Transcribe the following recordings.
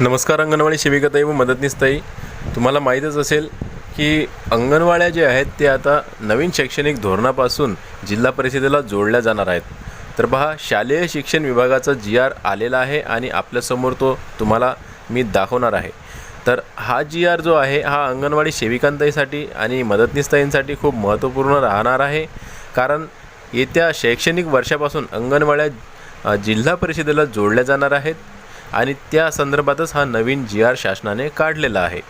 नमस्कार अंगणवाडी सेविकाताई व मदतनीसताई. तुम्हाला माहीतच असेल की अंगणवाड्या जे आहेत ते आता नवीन शैक्षणिक धोरणापासून जिल्हा परिषदेला जोडल्या जाणार आहेत. तर पहा शालेय शिक्षण विभागाचा जी आर आलेला आहे आणि आपल्यासमोर तो तुम्हाला मी दाखवणार आहे. तर हा जी आर जो आहे हा अंगणवाडी सेविकांताईसाठी आणि मदतनीसताईंसाठी खूप महत्त्वपूर्ण राहणार आहे. कारण येत्या शैक्षणिक वर्षापासून अंगणवाड्या जिल्हा परिषदेला जोडल्या जाणार आहेत. आणि त्या संदर्भातच हा नवीन जी आर शासनाने काढलेला आहे.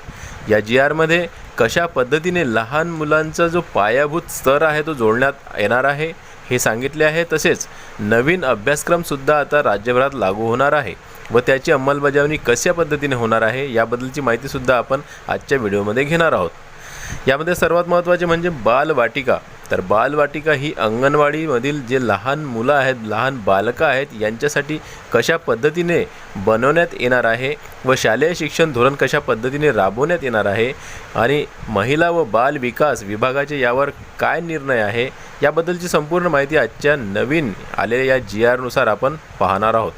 या जी आरमध्ये कशा पद्धतीने लहान मुलांचा जो पायाभूत स्तर आहे तो जोडण्यात येणार आहे हे सांगितले आहे. तसेच नवीन अभ्यासक्रमसुद्धा आता राज्यभरात लागू होणार आहे व त्याची अंमलबजावणी कशा पद्धतीने होणार आहे याबद्दलची माहितीसुद्धा आपण आजच्या व्हिडिओमध्ये घेणार आहोत. यामध्ये सर्वात महत्त्वाचे म्हणजे बालवाटिका. तर बालवाटिका ही अंगणवाडीमधील जे लहान मुलं आहेत लहान बालकं आहेत यांच्यासाठी कशा पद्धतीने बनवण्यात येणार आहे व शालेय शिक्षण धोरण कशा पद्धतीने राबवण्यात येणार आहे आणि महिला व बाल विकास विभागाचे यावर काय निर्णय आहे याबद्दलची संपूर्ण माहिती आजच्या नवीन आलेल्या या जी आरनुसार आपण पाहणार आहोत.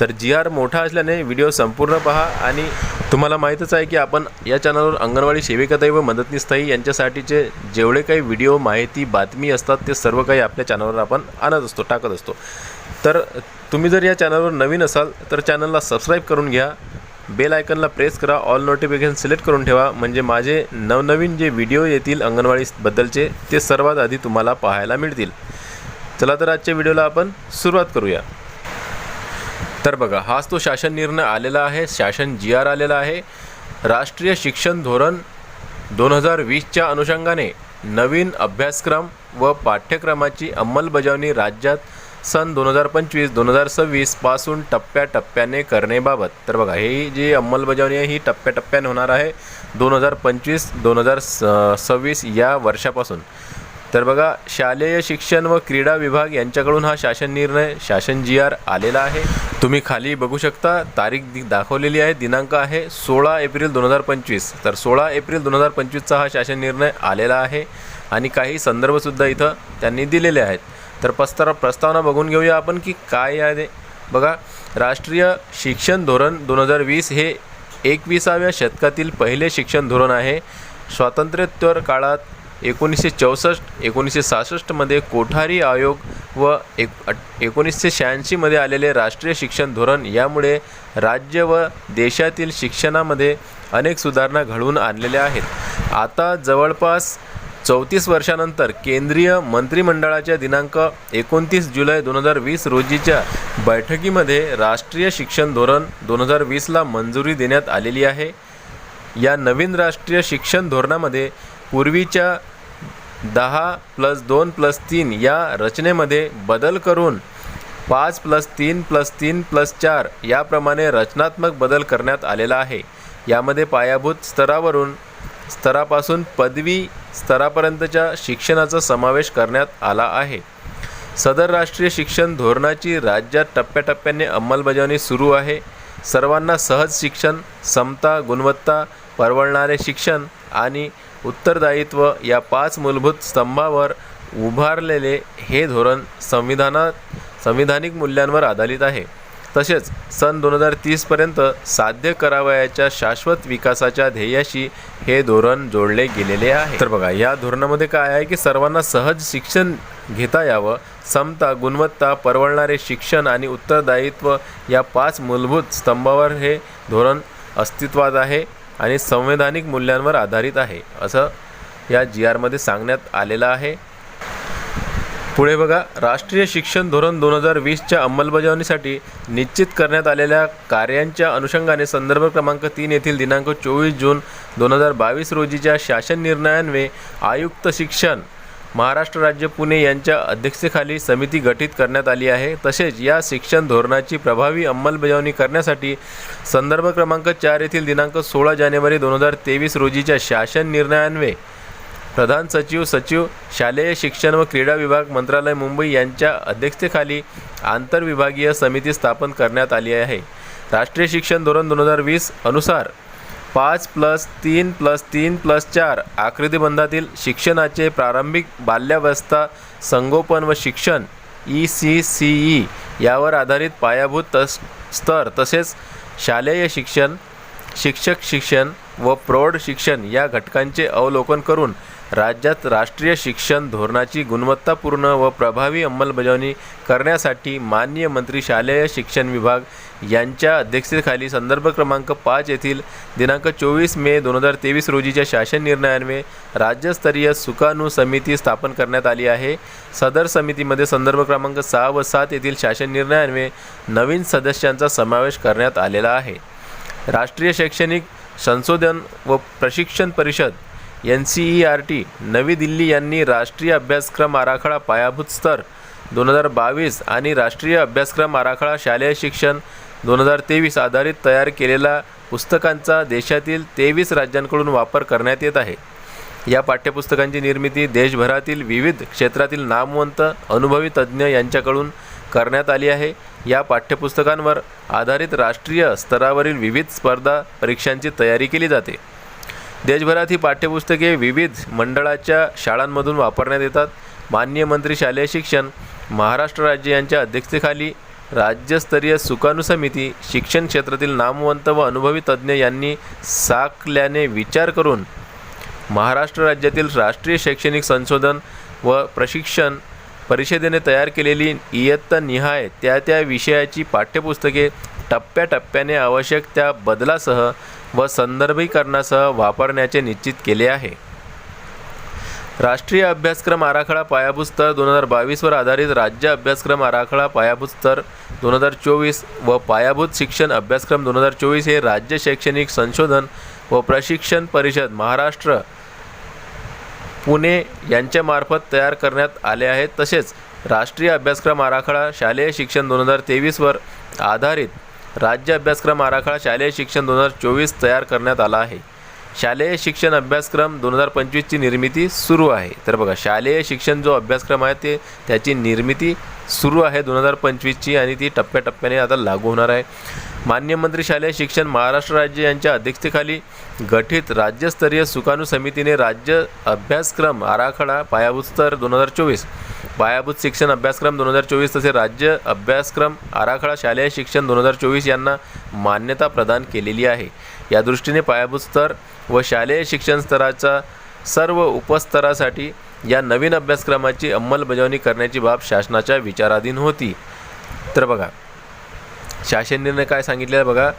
तर जी आर मोठा असल्याने व्हिडिओ संपूर्ण पहा आणि तुम्हाला माहीतच आहे की आपण या चॅनलवर अंगणवाडी सेविकाताई व मदतनीसताई यांच्यासाठीचे जेवढे काही व्हिडिओ माहिती बातमी असतात ते सर्व काही आपल्या चॅनलवर आपण आणत असतो टाकत असतो. तर तुम्ही जर या चॅनलवर नवीन असाल तर चॅनलला सबस्क्राईब करून घ्या. बेल आयकनला प्रेस करा. ऑल नोटिफिकेशन सिलेक्ट करून ठेवा. म्हणजे माझे नवनवीन जे व्हिडिओ येतील अंगणवाडीबद्दलचे ते सर्वात आधी तुम्हाला पाहायला मिळतील. चला तर आजच्या व्हिडिओला आपण सुरुवात करूया. तर बघा हाच तो शासन निर्णय आलेला आहे. शासन जी आर आलेला आहे. राष्ट्रीय शिक्षण धोरण दोन हजार वीसच्या अनुषंगाने नवीन अभ्यासक्रम व पाठ्यक्रमाची अंमलबजावणी राज्यात सन दोन हजार पंचवीस दोन हजार सव्वीसपासून टप्प्याटप्प्याने करण्याबाबत. तर बघा ही जी अंमलबजावणी आहे ही टप्प्याटप्प्याने होणार आहे दोन हजार पंचवीस दोन हजार सव्वीस या वर्षापासून. तर बघा शालेय शिक्षण व क्रीडा विभाग यांच्याकडून हा शासन निर्णय शासन जी आर आलेला आहे. तुम्ही खाली बघू शकता तारीख दाखवलेली आहे दिनांक आहे सोळा एप्रिल दोन हजार पंचवीस. तर सोळा एप्रिल दोन हजार पंचवीसचा हा शासन निर्णय आलेला आहे आणि काही संदर्भसुद्धा इथं त्यांनी दिलेले आहेत. तर प्रस्ताव प्रस्तावना बघून घेऊया आपण की काय आहे. बघा राष्ट्रीय शिक्षण धोरण दोन हजार वीस हे एकविसाव्या शतकातील पहिले शिक्षण धोरण आहे. स्वातंत्र्योत्तर काळात एकोणीसशे चौसष्ट एकोणीसशे सहासष्टमध्ये कोठारी आयोग व एक एकोणीसशे शहाऐंशीमध्ये आलेले राष्ट्रीय शिक्षण धोरण यामुळे राज्य व देशातील शिक्षणामध्ये अनेक सुधारणा घडवून आणलेल्या आहेत. आता जवळपास चौतीस वर्षानंतर केंद्रीय मंत्रिमंडळाच्या दिनांक एकोणतीस जुलै दोन हजार वीस रोजीच्या बैठकीमध्ये राष्ट्रीय शिक्षण धोरण दोन हजार वीसला मंजुरी देण्यात आलेली आहे. या नवीन राष्ट्रीय शिक्षण धोरणामध्ये पूर्वीच्या दहा प्लस दोन प्लस तीन या रचनेमध्ये बदल करून पाच प्लस तीन प्लस तीन प्लस चार याप्रमाणे रचनात्मक बदल करण्यात आलेला आहे. यामध्ये पायाभूत स्तरावरून स्तरापासून पदवी स्तरापर्यंतच्या शिक्षणाचा समावेश करण्यात आला आहे. सदर राष्ट्रीय शिक्षण धोरणाची राज्यात टप्प्याटप्प्याने अंमलबजावणी सुरू आहे. सर्वांना सहज शिक्षण समता गुणवत्ता परवडणारे शिक्षण आणि उत्तरदायित्व या पाच मूलभूत स्तंभावर उभारलेले हे धोरण संविधानात संविधानिक मूल्यांवर आधारित आहे. तसेच सन दोन हजार तीसपर्यंत साध्य करावयाच्या शाश्वत विकासाच्या ध्येयाशी हे धोरण जोडले गेलेले आहे. तर बघा या धोरणामध्ये काय आहे की सर्वांना सहज शिक्षण घेता यावं समता गुणवत्ता परवडणारे शिक्षण आणि उत्तरदायित्व या पाच मूलभूत स्तंभावर हे धोरण अस्तित्वात आहे. आणि संवैधानिक मूल्यांवर आधारित आहे असं या जी आरमध्ये सांगण्यात आलेलं आहे. पुढे बघा राष्ट्रीय शिक्षण धोरण दोन हजार वीसच्या अंमलबजावणीसाठी निश्चित करण्यात आलेल्या कार्यांच्या अनुषंगाने संदर्भ क्रमांक तीन येथील दिनांक चोवीस जून दोन हजार बावीस रोजीच्या शासन निर्णयान्वे आयुक्त शिक्षण महाराष्ट्र राज्य पुणे यांच्या अध्यक्षतेखाली समिती गठीत करण्यात आली आहे. तसेच या शिक्षण धोरणाची प्रभावी अंमलबजावणी करण्यासाठी संदर्भ क्रमांक चार येथील दिनांक सोळा जानेवारी दोन हजार तेवीस रोजीच्या शासन निर्णयान्वये प्रधान सचिव सचिव शालेय शिक्षण व क्रीडा विभाग मंत्रालय मुंबई यांच्या अध्यक्षतेखाली आंतरविभागीय समिती स्थापन करण्यात आली आहे. राष्ट्रीय शिक्षण धोरण दोन हजार वीस अनुसार पाच प्लस तीन प्लस तीन प्लस चार आकृतीबंधातील शिक्षणाचे प्रारंभिक बाल्यावस्था संगोपन व शिक्षण ई सी सी ई यावर आधारित पायाभूत तस स्तर तसेच शालेय शिक्षण शिक्षक शिक्षण व प्रौढ शिक्षण या घटकांचे अवलोकन करून राज्यात राष्ट्रीय शिक्षण धोरणाची गुणवत्तापूर्ण व प्रभावी अंमलबजावणी करण्यासाठी माननीय मंत्री शालेय शिक्षण विभाग यांच्या अध्यक्षतेखाली संदर्भ क्रमांक पाच येथील दिनांक चोवीस मे दोन हजार तेवीस रोजीच्या शासन निर्णयान्वये राज्यस्तरीय सुकाणू समिती स्थापन करण्यात आली आहे. सदर समितीमध्ये संदर्भ क्रमांक सहा व सात येथील शासन निर्णयान्वये नवीन सदस्यांचा समावेश करण्यात आलेला आहे. राष्ट्रीय शैक्षणिक संशोधन व प्रशिक्षण परिषद N C E R T Navi Delhi यांनी राष्ट्रीय अभ्यासक्रम आराखडा पायाभूत स्तर दोन हजार बावीस आणि राष्ट्रीय अभ्यासक्रम आराखडा शालेय शिक्षण दोन हजार तेवीस आधारित तयार केलेल्या पुस्तकांचा देशातील तेवीस राज्यांकडून वापर करण्यात येत आहे. या पाठ्यपुस्तकांची निर्मिती देशभरातील विविध क्षेत्रातील नामवंत अनुभवी तज्ज्ञ यांच्याकडून करण्यात आली आहे. या पाठ्यपुस्तकांवर आधारित राष्ट्रीय स्तरावरील विविध स्पर्धा परीक्षांची तयारी केली जाते. देशभरात ही पाठ्यपुस्तके विविध मंडळाच्या शाळांमधून वापरण्यात येतात. मान्य मंत्री शालेय शिक्षण महाराष्ट्र राज्य यांच्या अध्यक्षतेखाली राज्यस्तरीय सुकाणू समिती शिक्षण क्षेत्रातील नामवंत व अनुभवी तज्ज्ञ यांनी साकल्याने विचार करून महाराष्ट्र राज्यातील राष्ट्रीय शैक्षणिक संशोधन व प्रशिक्षण परिषदेने तयार केलेली इयत्ता निहाय त्या त्या विषयाची पाठ्यपुस्तके टप्प्याटप्प्याने आवश्यक त्या बदलासह व संदर्भीकरणासह वापरण्याचे निश्चित केले आहे. राष्ट्रीय अभ्यासक्रम आराखडा पायाभूत स्तर दोन हजार बावीसवर आधारित राज्य अभ्यासक्रम आराखडा पायाभूत स्तर दोन हजार चोवीस व पायाभूत शिक्षण अभ्यासक्रम दोन हजार चोवीस हे राज्य शैक्षणिक संशोधन व प्रशिक्षण परिषद महाराष्ट्र पुणे यांच्यामार्फत तयार करण्यात आले आहेत. तसेच राष्ट्रीय अभ्यासक्रम आराखडा शालेय शिक्षण दोन हजार तेवीसवर आधारित राज्य अभ्यासक्रम आराखडा शालेय शिक्षण दोन हजार चोवीस तयार करण्यात आला आहे. शालेय शिक्षण अभ्यासक्रम दोन हजार पंचवीसची निर्मिती सुरू आहे. तर बघा शालेय शिक्षण जो अभ्यासक्रम आहे ते त्याची निर्मिती सुरू आहे दोन हजार पंचवीसची आणि ती टप्प्याटप्प्याने आता लागू होणार आहे. मान्य मंत्री शालेय शिक्षण महाराष्ट्र राज्य यांच्या अध्यक्षतेखाली गठीत राज्यस्तरीय सुकाणू समितीने राज्य अभ्यासक्रम आराखडा पायाभूत स्तर दोन हजार चोवीस पायाभूत शिक्षण अभ्यासक्रम दोन हजार चोवीस तसे राज्य अभ्यासक्रम आराखडा शालेय शिक्षण दोन हजार चोवीस यांना मान्यता प्रदान केलेली आहे. या दृष्टीने पायाभूत स्तर व शालेय शिक्षण स्तराचा सर्व उपस्तरासाठी या नवीन अभ्यासक्रमाची अंमलबजावणी करण्याची बाब शासनाच्या विचाराधीन होती. तर बघा शासन निर्णय काय सांगितले आहे बघा.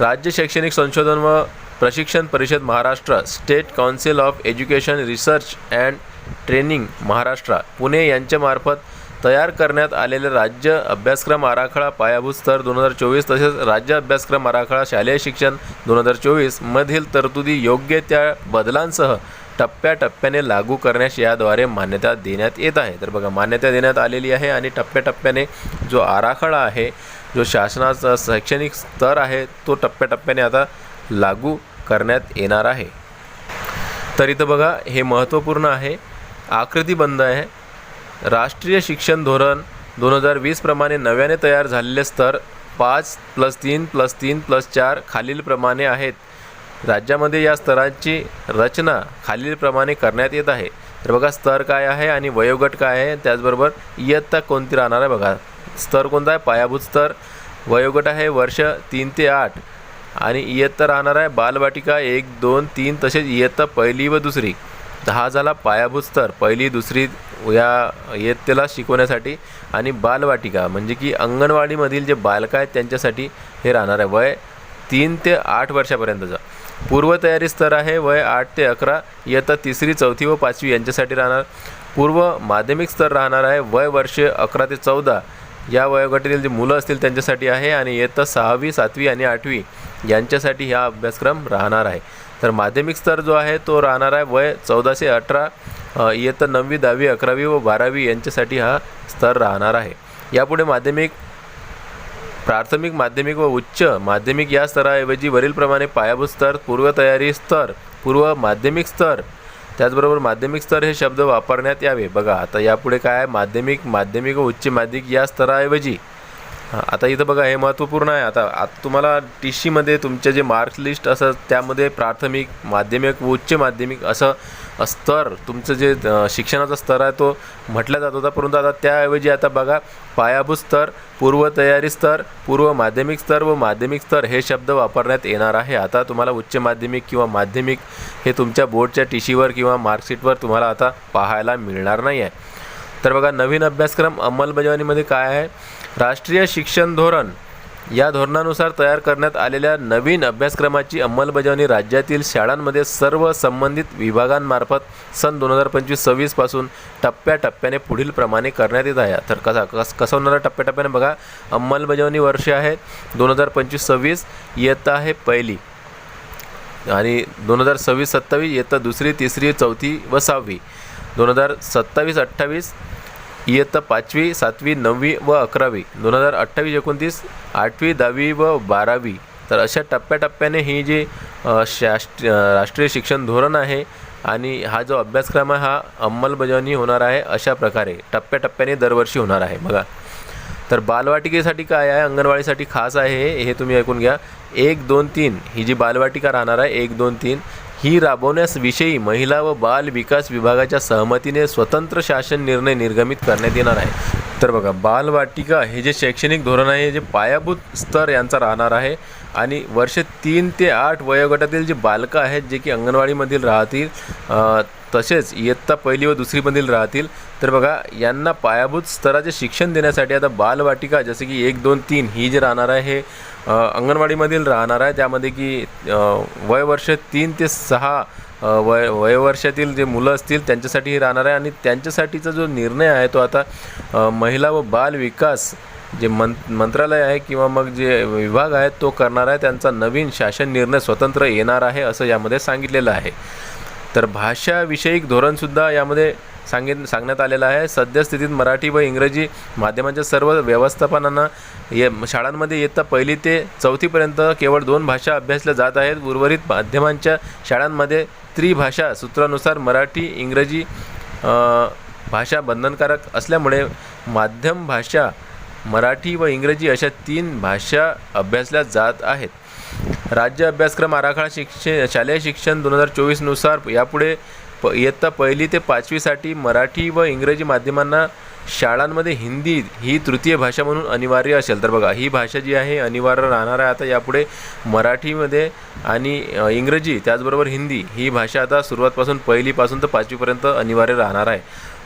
राज्य शैक्षणिक संशोधन व प्रशिक्षण परिषद Maharashtra state council of education research and training Maharashtra Pune यांच्यामार्फत तयार करण्यात आलेले राज्य अभ्यासक्रम आराखडा पायाभूत स्तर दोन हजार चोवीस तसेच राज्य अभ्यासक्रम आराखडा शालेय शिक्षण दोन हजार चोवीसमधील तरतुदी योग्य त्या बदलांसह टप्प्याटप्प्याने लागू करण्यास याद्वारे मान्यता देण्यात येत आहे. तर बघा मान्यता देण्यात आलेली आहे आणि टप्प्याटप्प्याने जो आराखडा आहे जो शासनाचा शैक्षणिक स्तर आहे तो टप्प्याटप्प्याने आता लागू करण्यात येणार आहे. तर इथं बघा हे महत्त्वपूर्ण आहे. आकृतीबंध आहे. राष्ट्रीय शिक्षण धोरण दोन हजार वीसप्रमाणे नव्याने तयार झालेले स्तर पाच प्लस तीन प्लस तीन प्लस चार खालीलप्रमाणे आहेत. राज्यामध्ये या स्तरांची रचना खालीलप्रमाणे करण्यात येत आहे. तर बघा स्तर काय आहे आणि वयोगट काय आहे? त्याचबरोबर इयत्ता कोणती राहणार आहे बघा. स्तर कोणता आहे? पायाभूत स्तर. वयोगट आहे वर्ष तीन ते आठ. आणि इयत्ता राहणार आहे बालवाटिका एक दोन तीन तसेच इयत्ता पहिली व दुसरी. हा झाला पायाभूत स्तर पहिली दुसरी या इयत्तेला शिकवण्यासाठी आणि बालवाटिका म्हणजे की अंगणवाडीमधील जे बालकं आहेत त्यांच्यासाठी हे राहणार आहे. वय तीन ते आठ वर्षापर्यंतचं. पूर्वतयारी स्तर आहे वय आठ ते अकरा इयत्ता तिसरी चौथी व पाचवी यांच्यासाठी राहणार. पूर्व माध्यमिक स्तर राहणार आहे वय वर्ष अकरा ते चौदा. या वयोगटातील जे मुलं असतील त्यांच्यासाठी आहे आणि इयत्ता सहावी सातवी आणि आठवी यांच्यासाठी हा अभ्यासक्रम राहणार आहे. तर माध्यमिक स्तर जो आहे तो राहणार आहे वय चौदाशे अठरा. इयत्ता नववी दहावी अकरावी व बारावी यांच्यासाठी हा स्तर राहणार आहे. यापुढे माध्यमिक प्राथमिक माध्यमिक व उच्च माध्यमिक या स्तराऐवजी वरीलप्रमाणे पायाभूत स्तर पूर्वतयारी स्तर पूर्व माध्यमिक स्तर त्याचबरोबर माध्यमिक स्तर हे शब्द वापरण्यात यावे. बघा आता यापुढे काय आहे? माध्यमिक माध्यमिक व उच्च माध्यमिक या स्तराऐवजी हां आता इथं बघा हे महत्त्वपूर्ण आहे. आता आता तुम्हाला टी सीमध्ये तुमचे जे मार्क्स लिस्ट असं त्यामध्ये प्राथमिक माध्यमिक व उच्च माध्यमिक असं स्तर तुमचं जे शिक्षणाचा स्तर आहे तो म्हटला जात होता. परंतु आता त्याऐवजी आता बघा पायाभूत स्तर पूर्वतयारी स्तर पूर्व माध्यमिक स्तर व माध्यमिक स्तर हे शब्द वापरण्यात येणार आहे. आता तुम्हाला उच्च माध्यमिक किंवा माध्यमिक हे तुमच्या बोर्डच्या टीशीवर किंवा मार्कशीटवर तुम्हाला आता पाहायला मिळणार नाही आहे तर बघा नवीन अभ्यासक्रम अंमलबजावणीमध्ये काय आहे? राष्ट्रीय शिक्षण धोरण या धोरणानुसार तयार करण्यात आलेल्या नवीन अभ्यासक्रमाची अंमलबजावणी राज्यातील शाळांमध्ये सर्व संबंधित विभागांमार्फत सन दोन हजार पंचवीस सव्वीसपासून टप्प्याटप्प्याने पुढील प्रमाणे करण्यात येत आहे. तर कसा कस कसं होणार टप्प्याटप्प्याने बघा. अंमलबजावणी वर्ष आहे. दोन हजार पंचवीस सव्वीस इयत्ता आहे पहिली. आणि दोन हजार सव्वीस सत्तावीस इयत्ता दुसरी तिसरी चौथी व सहावी. दोन हजार सत्तावीस अठ्ठावीस इयत्ता पाचवी सातवी नववी व अकरावी. दोन हजार अठ्ठावीस एकोणतीस आठवी दहावी व बारावी. तर अशा टप्प्याटप्प्याने ही जी अ, राष्ट्रीय शिक्षण धोरण आहे आणि हा जो अभ्यासक्रम आहे हा अंमलबजावणी होणार आहे अशा प्रकारे. टप्प्याटप्प्याने दरवर्षी होणार आहे. बघा. तर बालवाटिकेसाठी काय आहे? अंगणवाडीसाठी खास आहे हे तुम्ही ऐकून घ्या. एक दोन तीन. ही जी बालवाटिका राहणार आहे एक दोन तीन. ही राबवण्यासविषयी महिला व बाल विकास विभागाच्या सहमतीने स्वतंत्र शासन निर्णय निर्गमित करण्यात येणार आहे. तर बघा बालवाटिका हे जे शैक्षणिक धोरण आहे जे पायाभूत स्तर यांचा राहणार आहे आणि वर्ष तीन ते आठ वयोगटातील जे बालकं आहेत जे की अंगणवाडीमधील राहतील तसेच इयत्ता पहिली व दुसरीमधील राहतील. तर बघा यांना पायाभूत स्तराचे शिक्षण देण्यासाठी आता बालवाटिका जसे की एक दोन तीन ही जे राहणार आहे हे अंगणवाडीमधील राहणार आहे. त्यामध्ये की वयवर्ष तीन ते सहा वय वयवर्षातील जे मुलं असतील त्यांच्यासाठी हे राहणार आहे. आणि त्यांच्यासाठीचा जो निर्णय आहे तो आता महिला व बाल विकास जे मं मंत्रालय आहे किंवा मग जे विभाग आहे तो करणार आहे. त्यांचा नवीन शासन निर्णय स्वतंत्र येणार आहे असं यामध्ये सांगितलेलं आहे. तर भाषाविषयक धोरणसुद्धा यामध्ये सांगित सांगण्यात आलेलं आहे. सद्यस्थितीत मराठी व इंग्रजी माध्यमांच्या सर्व व्यवस्थापनांना ये शाळांमध्ये इयत्ता पहिली ते चौथीपर्यंत केवळ दोन भाषा अभ्यासल्या जात आहेत. उर्वरित माध्यमांच्या शाळांमध्ये त्रिभाषा सूत्रानुसार मराठी इंग्रजी भाषा बंधनकारक असल्यामुळे माध्यम भाषा मराठी व इंग्रजी अशा तीन भाषा अभ्यासल्या जात आहेत. राज्य अभ्यासक्रम आराखडा शिक्षण शालेय शिक्षण दोन हजार चोवीसनुसार यापुढे प इयत्ता पहिली ते पाचवीसाठी मराठी व इंग्रजी माध्यमांना शाळांमध्ये हिंदी ही तृतीय भाषा म्हणून अनिवार्य असेल. तर बघा ही भाषा जी आहे अनिवार्य राहणार आहे. आता यापुढे मराठीमध्ये आणि इंग्रजी त्याचबरोबर हिंदी ही भाषा आता सुरुवातपासून पहिलीपासून तर पाचवीपर्यंत अनिवार्य राहणार आहे.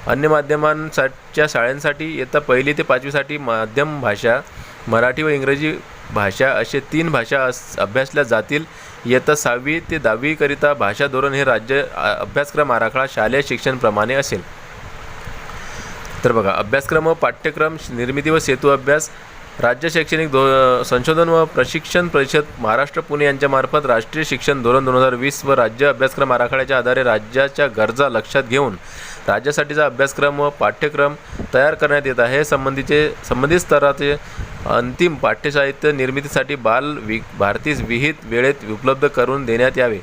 अन्य माध्यमांसाठीच्या शाळांसाठी इयत्ता पहिली ते पाचवीसाठी माध्यम भाषा मराठी व इंग्रजी भाषा असे तीन भाषा अस अभ्यासल्या जातील. इयत्ता सहावी ते दहावीकरिता भाषा धोरण हे राज्य अभ्यासक्रम आराखडा शालेय शिक्षणप्रमाणे असेल. तर बघा अभ्यासक्रम व पाठ्यक्रम निर्मिती व सेतू अभ्यास राज्य शैक्षणिक धो संशोधन व प्रशिक्षण परिषद महाराष्ट्र पुणे यांच्यामार्फत राष्ट्रीय शिक्षण धोरण दोन हजार वीस व राज्य अभ्यासक्रम आराखड्याच्या आधारे राज्याच्या गरजा लक्षात घेऊन राज्यासाठीचा अभ्यासक्रम व पाठ्यक्रम तयार करण्यात येत आहे. संबंधीचे संबंधित स्तराचे अंतिम पाठ्यसाहित्य निर्मितीसाठी बाल वि भारतीस विहित वेळेत उपलब्ध करून देण्यात यावे.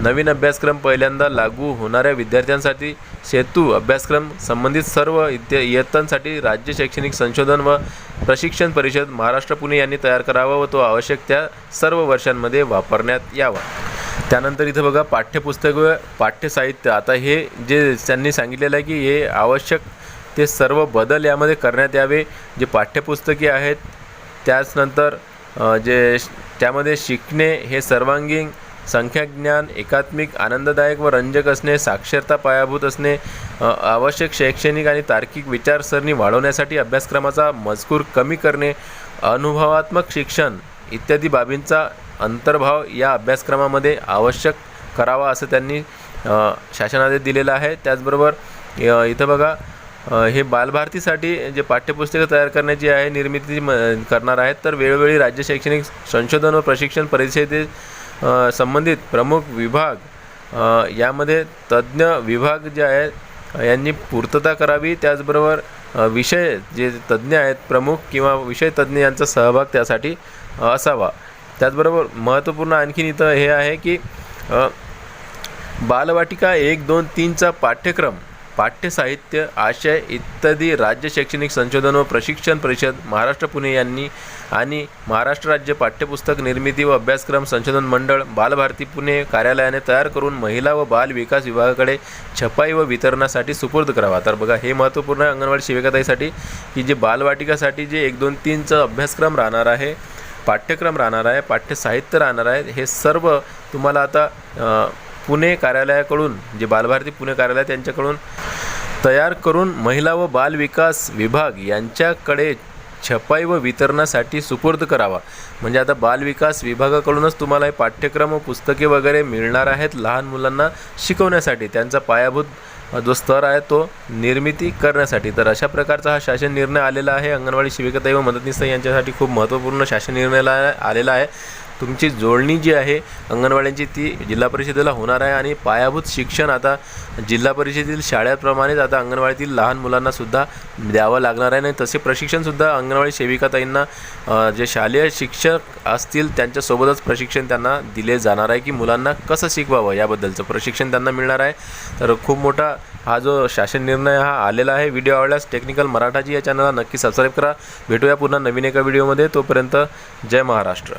नवीन अभ्यासक्रम पहिल्यांदा लागू होणाऱ्या विद्यार्थ्यांसाठी सेतू अभ्यासक्रम संबंधित सर्व इत्य इयत्तांसाठी राज्य शैक्षणिक संशोधन व प्रशिक्षण परिषद महाराष्ट्र पुणे यांनी तयार करावा व तो आवश्यक त्या सर्व वर्षांमध्ये वापरण्यात यावा. त्यानंतर इथं बघा पाठ्यपुस्तक व पाठ्यसाहित्य. आता हे जे त्यांनी सांगितलेलं आहे की हे आवश्यक ते सर्व बदल यामध्ये करण्यात यावे. जे पाठ्यपुस्तके आहेत त्याचनंतर जे त्यामध्ये शिकणे हे सर्वांगीण संख्याज्ञान एकात्मिक आनंददायक व रंजक असणे साक्षरता पायाभूत असणे आवश्यक शैक्षणिक आणि तार्किक विचारसरणी वाढवण्यासाठी अभ्यासक्रमाचा मजकूर कमी करणे अनुभवात्मक शिक्षण इत्यादी बाबींचा अंतर्भाव या अभ्यासक्रमामध्ये आवश्यक करावा असं त्यांनी शासनादेश शासनाने दिलेलं आहे. त्याचबरोबर इथं बघा हे बालभारतीसाठी जे पाठ्यपुस्तकं तयार करण्याची आहे निर्मिती म करणार आहेत तर वेळोवेळी राज्य शैक्षणिक संशोधन व प्रशिक्षण परिषदे संबंधित प्रमुख विभाग यामध्ये तज्ज्ञ विभाग जे आहेत यांनी पूर्तता करावी. त्याचबरोबर विषय जे तज्ज्ञ आहेत प्रमुख किंवा विषय तज्ज्ञ यांचा सहभाग त्यासाठी असावा. त्याचबरोबर महत्त्वपूर्ण आणखीन इथं हे आहे की बालवाटिका एक दोन तीनचा पाठ्यक्रम पाठ्यसाहित्य आशय इत्यादी राज्य शैक्षणिक संशोधन व प्रशिक्षण परिषद महाराष्ट्र पुणे यांनी आणि महाराष्ट्र राज्य पाठ्यपुस्तक निर्मिती व अभ्यासक्रम संशोधन मंडळ बालभारती पुणे कार्यालयाने तयार करून महिला व बाल विकास विभागाकडे छपाई व वितरणासाठी सुपूर्द करावा. तर बघा हे महत्त्वपूर्ण आहे अंगणवाडी शिविकाताईसाठी की जे बालवाटिकासाठी जे एक दोन तीनचा अभ्यासक्रम राहणार आहे पाठ्यक्रम राहणार आहे पाठ्यसाहित्य राहणार आहे हे सर्व तुम्हाला आता पुणे कार्यालयाकडून जे बालभारती पुणे कार्यालय त्यांच्याकडून तयार करून महिला व बाल विकास विभाग यांच्याकडे छपाई व वितरणासाठी सुपूर्द करावा. म्हणजे आता बालविकास विभागाकडूनच तुम्हाला हे पाठ्यक्रम व पुस्तके वगैरे मिळणार आहेत लहान मुलांना शिकवण्यासाठी. त्यांचा पायाभूत जो स्तर आहे तो निर्मिती करण्यासाठी. तर अशा प्रकारचा हा शासन निर्णय आलेला आहे. अंगणवाडी सेविकाताई व मदतनीस यांच्यासाठी खूप महत्त्वपूर्ण शासन निर्णय आलेला आहे. तुमची जोडणी जी आहे अंगणवाड्यांची ती जिल्हा परिषदेला होणार आहे आणि पायाभूत शिक्षण आता जिल्हा परिषदेतील शाळेप्रमाणेच आता अंगणवाडीतील लहान मुलांना सुद्धा द्यावं लागणार आहे. आणि तसे प्रशिक्षणसुद्धा अंगणवाडी सेविकाताईंना जे शालेय शिक्षक असतील त्यांच्यासोबतच प्रशिक्षण त्यांना दिले जाणार आहे की मुलांना कसं शिकवावं याबद्दलचं प्रशिक्षण त्यांना मिळणार आहे. तर खूप मोठा हा जो शासन निर्णय हा आलेला आहे. व्हिडिओ आवडल्यास टेक्निकल मराठाची या चॅनलला नक्की सबस्क्राईब करा. भेटूया पुन्हा नवीन एका व्हिडिओमध्ये. तोपर्यंत जय महाराष्ट्र.